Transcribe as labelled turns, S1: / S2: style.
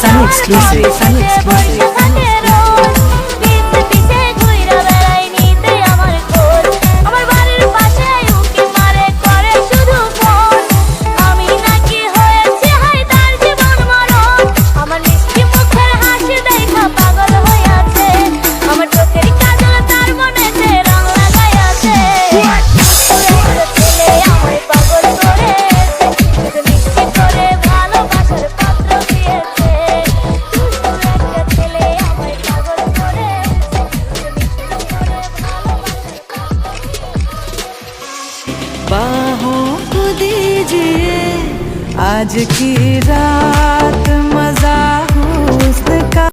S1: Sunny exclusive. Exclusive.
S2: को दीजिए आज की रात मजा